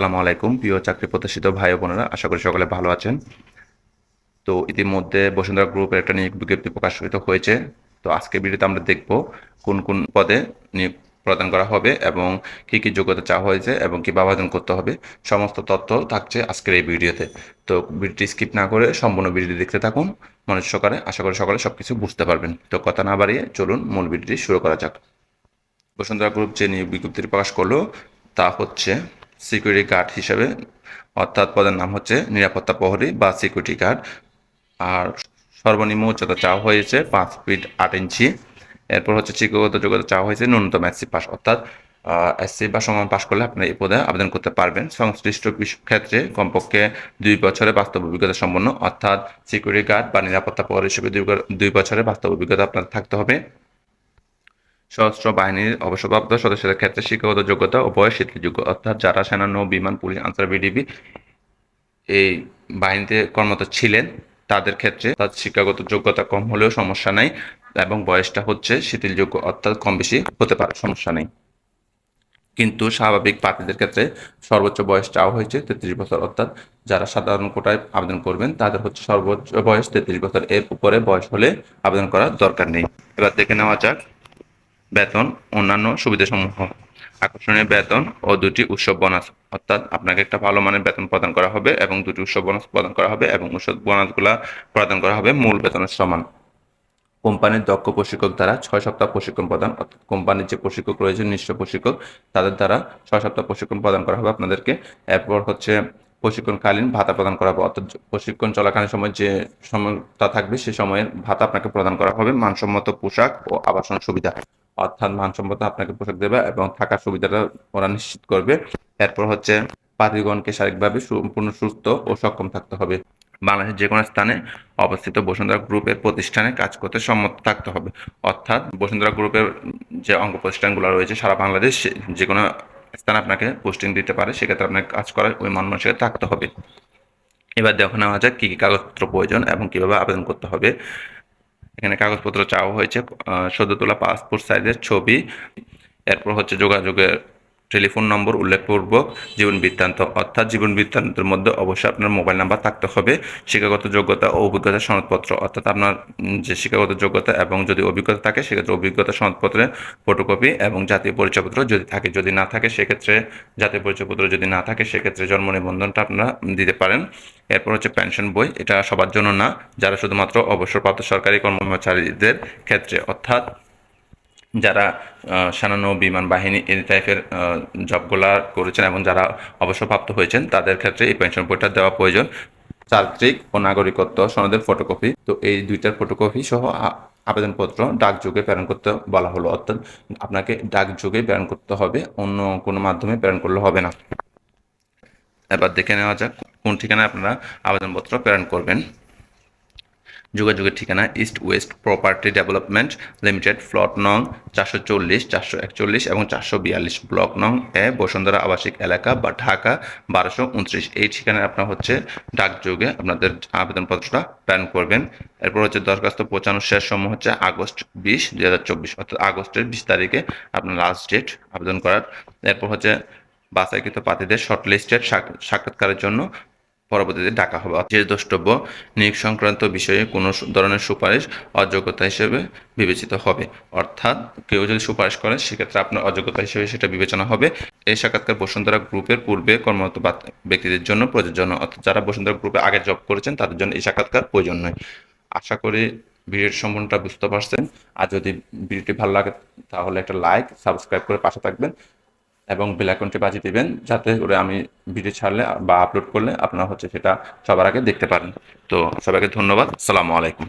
আসসালামু আলাইকুম, প্রিয় চাকরি প্রত্যাশিত ভাই বোনেরা, আশা করি সকলে ভালো আছেন। তো ইতিমধ্যে বসুন্ধরা গ্রুপের একটা নিয়োগ বিজ্ঞপ্তি প্রকাশিত হয়েছে। তো আজকে ভিডিওতে আমরা দেখব কোন কোন পদে নিয়োগ প্রদান করা হবে এবং কি কি যোগ্যতা চাওয়া হয়েছে এবং কীভাবে আবেদন করতে হবে, সমস্ত তথ্য থাকছে আজকের এই ভিডিওতে। তো ভিডিওটি স্কিপ না করে সম্পূর্ণ ভিডিওটি দেখতে থাকুন মনোজ সকালে আশা করি সকালে সব কিছু বুঝতে পারবেন। তো কথা না বাড়িয়ে চলুন মূল ভিডিওটি শুরু করা যাক। বসুন্ধরা গ্রুপ যে নিয়োগ বিজ্ঞপ্তি প্রকাশ করল, তা হচ্ছে সিকিউরিটি গার্ড হিসেবে, অর্থাৎ পদের নাম হচ্ছে নিরাপত্তা প্রহরী বা সিকিউরিটি গার্ড আর সর্বনিম্ন উচ্চতা চাওয়া হয়েছে পাঁচ ফিট আট ইঞ্চি। এরপর হচ্ছে শিক্ষাগত যোগ্যতা চাওয়া হয়েছে ন্যূনতম এসসি পাস, অর্থাৎ এসসি বা সমান পাস করলে আপনি এই পদে আবেদন করতে পারবেন। সংশ্লিষ্ট ক্ষেত্রে কমপক্ষে দুই বছরের বাস্তব অভিজ্ঞতা সম্পন্ন, অর্থাৎ সিকিউরিটি গার্ড বা নিরাপত্তা প্রহরী হিসেবে দুই দুই বছরের বাস্তব অভিজ্ঞতা আপনার থাকতে হবে। সশস্ত্র বাহিনীর অবসরপ্রাপ্ত সদস্যদের ক্ষেত্রে শিক্ষাগত যোগ্যতা ও বয়স শিথিলযোগ্য অর্থাৎ যারা সেনানৌ বিমান পুলিশ আনসার বিডিবি এই বাহিনীতে কর্মরত ছিলেন, তাদের ক্ষেত্রে তার শিক্ষাগত যোগ্যতা কম হলেও সমস্যা নাই এবং বয়সটা হচ্ছে শিথিলযোগ্য অর্থাৎ কম বেশি হতে পারে, সমস্যা নেই। কিন্তু স্বাভাবিক প্রার্থীদের ক্ষেত্রে সর্বোচ্চ বয়স চাওয়া হয়েছে তেত্রিশ বছর, অর্থাৎ যারা সাধারণ কোটায় আবেদন করবেন, তাদের হচ্ছে সর্বোচ্চ বয়স তেত্রিশ বছর। এর উপরে বয়স হলে আবেদন করার দরকার নেই। এবার দেখে নেওয়া যাক বেতন অন্যান্য সুবিধাসমূহ। আকর্ষণীয় বেতন ও দুটি উৎসব বোনাস অর্থাৎ আপনাকে একটা ভালো মানের বেতন প্রদান করা হবে এবং দুটি উৎসব বোনাস প্রদান করা হবে এবং উৎসব বোনাসগুলা প্রদান করা হবে মূল বেতনের সমান। কোম্পানির দক্ষ প্রশিক্ষক দ্বারা ছয় সপ্তাহ প্রশিক্ষণ প্রদান, অর্থাৎ কোম্পানির যে প্রশিক্ষক রয়েছে নিশ্চয় প্রশিক্ষক, তাদের দ্বারা ছয় সপ্তাহ প্রশিক্ষণ প্রদান করা হবে আপনাদেরকে। এরপর হচ্ছে প্রশিক্ষণকালীন ভাতা প্রদান করা হবে, অর্থাৎ প্রশিক্ষণ চলাকালীন সময় যে সময়টা থাকবে, সে সময়ের ভাতা আপনাকে প্রদান করা হবে। মানসম্মত পোশাক ও আবাসন সুবিধা। অর্থাৎ মানসম্মত আপনাকে পোশাক দেবে এবং থাকার সুবিধাটা ওরা নিশ্চিত করবে। এরপর হচ্ছে প্রার্থীগণকে শারীরিকভাবে সম্পূর্ণ সুস্থ ও সক্ষম থাকতে হবে। বাংলাদেশের যে কোনো স্থানে অবস্থিত বসুন্ধরা গ্রুপের প্রতিষ্ঠানে কাজ করতে সম্মত থাকতে হবে। অর্থাৎ বসুন্ধরা গ্রুপের যে অঙ্গ প্রতিষ্ঠানগুলো রয়েছে, সারা বাংলাদেশ যে কোনো স্থানে আপনাকে পোস্টিং দিতে পারে, সেক্ষেত্রে আপনাকে কাজ করার ওই মন মানসিকতা থাকতে হবে। এবার দেখো নেওয়া যাক কী কী কাগজপত্র প্রয়োজন এবং কীভাবে আবেদন করতে হবে। এখানে কাগজপত্র চাওয়া হয়েছে সদ্য তোলা পাসপোর্ট সাইজের ছবি এরপর হচ্ছে যোগাযোগের টেলিফোন নম্বর উল্লেখপূর্বক জীবন বৃত্তান্ত, অর্থাৎ জীবন বৃত্তান্তের মধ্যে অবশ্যই আপনার মোবাইল নাম্বার থাকতে হবে। শিক্ষাগত যোগ্যতা ও অভিজ্ঞতা সনদপত্র, অর্থাৎ আপনার যে শিক্ষাগত যোগ্যতা এবং যদি অভিজ্ঞতা থাকে, সেক্ষেত্রে অভিজ্ঞতা সনদপত্রের ফটোকপি এবং জাতীয় পরিচয়পত্র যদি থাকে, যদি না থাকে, সেক্ষেত্রে জাতীয় পরিচয়পত্র যদি না থাকে, সেক্ষেত্রে জন্ম নিবন্ধনটা আপনারা দিতে পারেন। এরপর হচ্ছে পেনশন বই, এটা সবার জন্য না, যারা শুধুমাত্র অবসরপ্রাপ্ত সরকারি কর্মচারীদের ক্ষেত্রে, অর্থাৎ যারা সেনানৌ বিমান বাহিনী এই টাইপের জবগুলা করেছেন এবং যারা অবসরপ্রাপ্ত হয়েছেন, তাদের ক্ষেত্রে এই পেনশন বইটা দেওয়া প্রয়োজন। চারিত্রিক ও নাগরিকত্ব সনদের ফটোকপি তো এই দুইটার ফটোকপি সহ আবেদনপত্র ডাকযোগে প্রেরণ করতে বলা হলো। অর্থাৎ আপনাকে ডাকযোগে প্রেরণ করতে হবে, অন্য কোনো মাধ্যমে প্রেরণ করলে হবে না। এবার দেখে নেওয়া যাক কোন ঠিকানায় আপনারা আবেদনপত্র প্রেরণ করবেন। যোগাযোগের ঠিকানা east west property development limited plot নং চারশো চল্লিশ, চারশো একচল্লিশ এবং চারশো বিয়াল্লিশ ব্লক নং এ বসুন্ধরা আবাসিক এলাকা বা ঢাকা বারোশো উনত্রিশ। এই ঠিকানায় আপনার হচ্ছে ডাকযোগে আপনাদের আবেদনপত্রটা প্রেরণ করবেন। এরপর হচ্ছে দরখাস্ত পৌঁছানোর শেষ সময় হচ্ছে আগস্ট বিশ, দুই হাজার চব্বিশ, অর্থাৎ আগস্টের বিশ তারিখে আপনার লাস্ট ডেট আবেদন করার। এরপর হচ্ছে বাছাইকৃত প্রার্থীদের শর্ট লিস্টেড সাক্ষাৎকারের জন্য পরবর্তীতে ডাকা হবে। যে দ্রষ্টব্য, নিয়োগ সংক্রান্ত বিষয়ে কোনো ধরনের সুপারিশ অযোগ্যতা হিসেবে বিবেচিত হবে। অর্থাৎ কেউ যদি সুপারিশ করে, সেক্ষেত্রে আপনার অযোগ্যতা হিসেবে সেটা বিবেচনা হবে। এই সাক্ষাৎকার বসুন্ধরা গ্রুপের পূর্বে কর্মরত ব্যক্তিদের জন্য প্রযোজ্য অর্থাৎ যারা বসুন্ধরা গ্রুপে আগে জব করেছেন, তাদের জন্য এই সাক্ষাৎকার প্রয়োজন নয়। আশা করি ভিডিওর সম্পূর্ণটা বুঝতে পারছেন। আর যদি ভিডিওটি ভালো লাগে, তাহলে একটা লাইক, সাবস্ক্রাইব করে পাশে থাকবেন। এবং বেল আইকনটি বাজিয়ে দেবেন, যাতে করে আমি ভিডিও ছাড়লে বা আপলোড করলে আপনারা হচ্ছে সেটা সবার আগে দেখতে পারেন। তো সবাইকে ধন্যবাদ সালামু আলাইকুম।